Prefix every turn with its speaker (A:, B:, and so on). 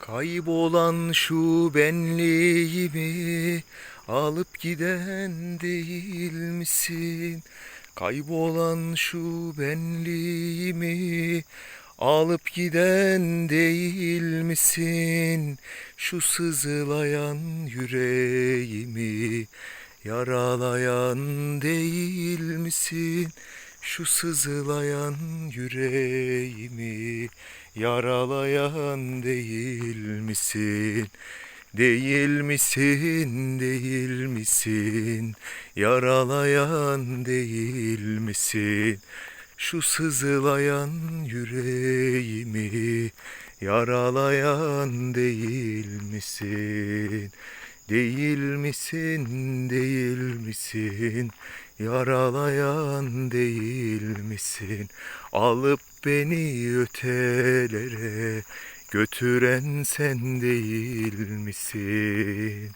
A: Kaybolan şu benliğimi alıp giden değil misin? Kaybolan şu benliğimi alıp giden değil misin? Şu sızılayan yüreğimi yaralayan değil misin? Şu sızılayan yüreğimi yaralayan değil misin? Değil misin, değil misin? Yaralayan değil misin? Şu sızılayan yüreğimi yaralayan değil misin? Değil misin, değil misin? Yaralayan değil misin? Alıp beni ötelere götüren sen değil misin?